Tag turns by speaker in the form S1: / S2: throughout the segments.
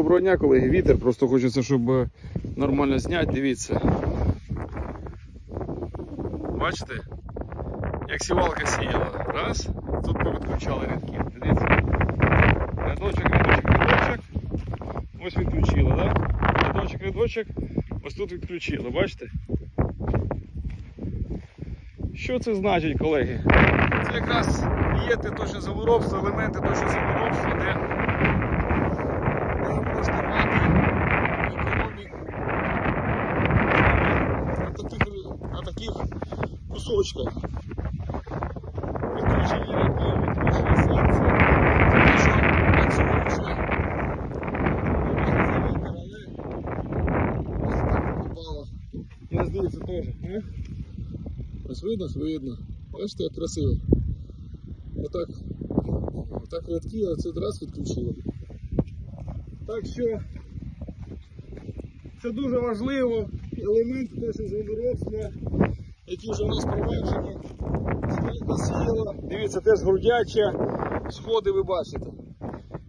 S1: Доброго дня, колеги. Вітер. Просто хочеться, щоб е, нормально зняти. Дивіться. Бачите? Як сівалка сіяла. Раз. Тут повідключали рядки. Дивіться. Рядочок, рядочок, рядочок. Ось відключила. Да? Рядочок, рядочок. Ось тут відключила, бачите? Що це значить, колеги? Це якраз є те точне землеробство, елементи точне землеробства, де таких кусочках. Відключені рядки, відключені сонце. Це те, що працює вже. Я здається теж. а? Ось видно, видно. Бачите, як красиво. Отак, отак рядки, а це раз відключили. Так що це дуже важливо. Елемент теж землеробства, які вже у нас проваджені. Скільки сіяла. Дивіться, теж грудяча. Сходи ви бачите.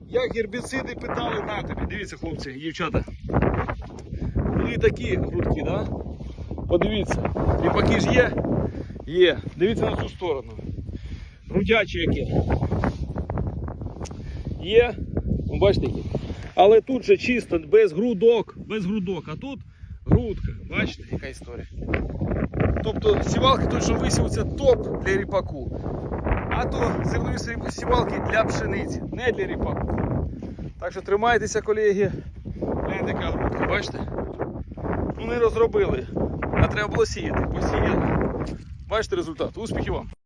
S1: Як гербіциди питали на тобі. Дивіться, хлопці дівчата. Були такі грудки, да? Подивіться. Ріпаки ж є? Є. Дивіться на цю сторону. Грудячі які. Є. Ну, бачите. Але тут же чисто, без грудок, без грудок. А тут грудка. Бачите, яка історія. Тобто сівалки точно висіваються топ для ріпаку. А то зернові сівалки для пшениці, не для ріпаку. Так що тримайтеся, колеги. Гляньте, яка грудка, бачите? Ну не розробили. А треба було сіяти. Посіяли. Бачите результат. Успіхів вам!